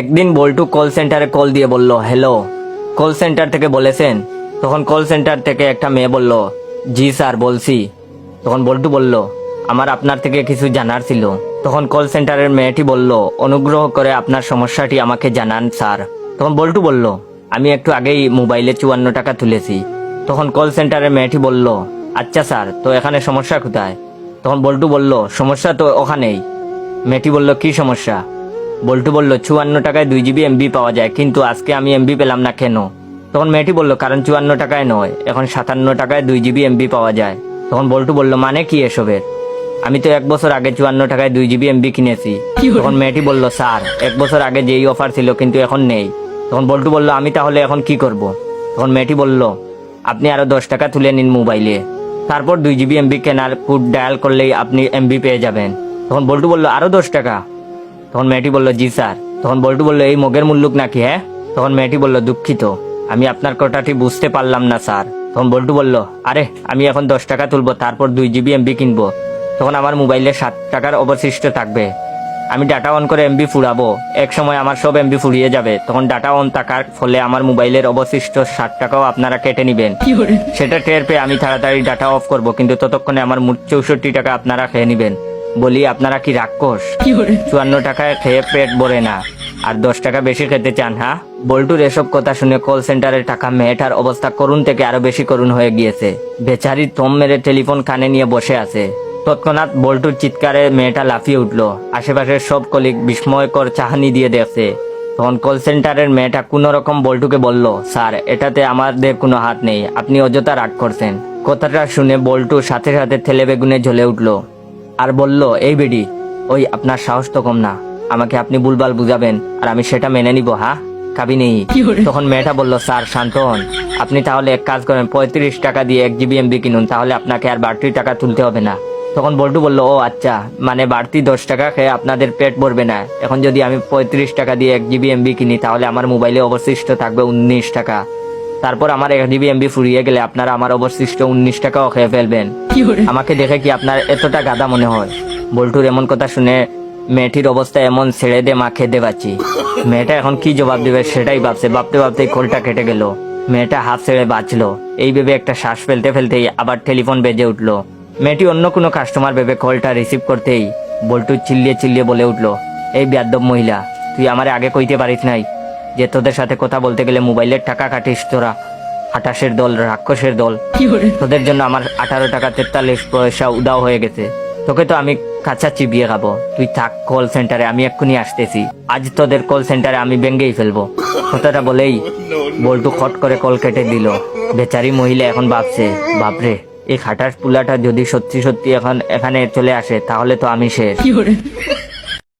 একদিন বল্টু কল সেন্টারে কল দিয়ে বলল হ্যালো কল সেন্টার থেকে বলেছেন। তখন কল সেন্টার থেকে একটা মেয়ে বলল, জি স্যার, বলছি। তখন বল্টু বলল, আমার আপনার থেকে কিছু জানার ছিল। তখন কল সেন্টারের মেয়েটি বলল, অনুগ্রহ করে আপনার সমস্যাটি আমাকে জানান স্যার। তখন বল্টু বলল, আমি একটু আগেই মোবাইলে চুয়ান্ন টাকা তুলেছি। তখন কল সেন্টারের মেয়েটি বলল আচ্ছা স্যার, তো এখানে সমস্যা কোথায়? তখন বল্টু বলল, সমস্যা তো ওখানেই। মেয়েটি বলল, কি সমস্যা? বল্টু বলল চুয়ান্ন টাকায় দুই জিবি এমবি পাওয়া যায় কিন্তু আজকে আমি এমবি পেলাম না কেন? তখন মেয়েটি বলল কারণ চুয়ান্ন টাকায় নয় এখন সাতান্ন টাকায় দুই জিবি এমবি পাওয়া যায়। তখন বল্টু বলল মানে কি এসবের? আমি তো এক বছর আগে চুয়ান্ন টাকায় দুই জিবি এমবি কিনেছি। তখন মেয়েটি বলল স্যার এক বছর আগে যেই অফার ছিল কিন্তু এখন নেই। তখন বল্টু বলল আমি তাহলে এখন কি করব? তখন মেয়েটি বলল আপনি আরও দশ টাকা তুলে নিন মোবাইলে। তারপর দুই জিবি এমবি কেনার কোড ডায়াল করলেই আপনি এমবি পেয়ে যাবেন। তখন বল্টু বলল আরও দশ টাকা? তখন মেয়েটি বলল জি স্যার। তখন বল্টু বলল এই মগের মুল্লুক নাকি হ্যাঁ? তখন মেয়েটি বলল দুঃখিত। আমি আপনার কথাটি বুঝতে পারলাম না স্যার। তখন বল্টু বলল আরে আমি এখন দশ টাকা তুলবো তারপর দুই জিবি এমবি কিনবো। তখন আমার মোবাইলে সাত টাকার অবশিষ্ট থাকবে। আমি ডাটা অন করে এমবি ফুরাবো। এক সময় আমার সব এমবি ফুরিয়ে যাবে। তখন ডাটা অন থাকার ফলে আমার মোবাইলের অবশিষ্ট ষাট টাকাও আপনারা কেটে নিবেন। সেটা টের পেয়ে আমি তাড়াতাড়ি ডাটা অফ করব কিন্তু ততক্ষণে আমার মোট চৌষট্টি টাকা আপনারা খেয়ে নিবেন। বলি আপনারা কি রাক্ষস? চুয়ান্ন টাকায় খেয়ে পেট ভরে না আর দশ টাকা বেশি খেতে চান হ্যাঁ বল্টুর এসব কথা শুনে কল সেন্টারের টাকা মেয়েটার অবস্থা করুণ থেকে আরও বেশি করুণ হয়ে গিয়েছে। বেচারি থম মেরে টেলিফোন কানে নিয়ে বসে আছে। তৎক্ষণাৎ বল্টুর চিৎকারে মেয়েটা লাফিয়ে উঠল। আশেপাশের সব কলিগ বিস্ময়কর চাহানি দিয়ে দেখছে। তখন কল সেন্টারের মেয়েটা কোনো রকম বল্টুকে বলল স্যার এটাতে আমাদের কোনো হাত নেই আপনি অযথা রাগ করছেন। কথাটা শুনে বল্টু সাথে সাথে থেলে বেগুনে ঝলে উঠল। আর বলল এই বেডি ওই আপনার সাহস তো কম না। আমাকে আপনি বুলবাল বুঝাবেন আর আমি সেটা মেনে নিব হ্যাঁ কাবি নেই তখন মেয়েটা বলল স্যার শান্ত হন। আপনি তাহলে এক কাজ করেন পঁয়ত্রিশ টাকা দিয়ে এক জিবি এমবি কিনুন তাহলে আপনাকে আর বাড়তি টাকা তুলতে হবে না। তখন বল্টু বলল ও আচ্ছা মানে বাড়তি দশ টাকা খেয়ে আপনাদের পেট ভরবে না। এখন যদি আমি পঁয়ত্রিশ টাকা দিয়ে এক জিবি এমবি কিনি তাহলে আমার মোবাইলে অবশিষ্ট থাকবে উনিশ টাকা। তারপর আমার এক জিবি এমবি ফুরিয়ে গেলে আপনারা আমার অবশিষ্ট উনিশ টাকাও খেয়ে ফেলবেন। আমাকে দেখে কি আপনার এতটা গাদা মনে হয়? বল্টুর এমন কথা শুনে মেয়েটির অবস্থা এমন ছেড়ে দে মা খেতে পাচ্ছি। মেয়েটা এখন কি জবাব দেবে সেটাই ভাবছে ভাবতে ভাবতেই খোলটা কেটে গেল। মেয়েটা হাফ ছেড়ে বাঁচলো। এই ভেবে একটা শ্বাস ফেলতে ফেলতেই আবার টেলিফোন বেজে উঠল। মেয়েটি অন্য কোনো কাস্টমার ভেবে কলটা রিসিভ করতেই বল্টু চিল্লিয়ে চিল্লিয়ে বলে উঠল এই ব্যাদ্যব মহিলা তুই আমার আগে কইতে পারিস নাই যে তোদের সাথে কথা বলতে গেলে মোবাইলের টাকা কাটিস তোরা। আটাশের দল রাক্ষসের দল। তোদের জন্য আমার আঠারো টাকা তেতাল্লিশ পয়সা উদাও হয়ে গেছে। তোকে তো আমি কাঁচা চিবিয়ে খাব। তুই থাক কল সেন্টারে আমি এক্ষুনি আসতেছি। আজ তোদের কল সেন্টারে আমি ভেঙ্গেই ফেলব। কথাটা বলেই বল্টু খট করে কল কেটে দিল। বেচারি মহিলা এখন ভাবছে বাপরে এই খাটাস পুলাটা যদি সত্যি সত্যি এখন এখানে চলে আসে তাহলে তো আমি শেষ।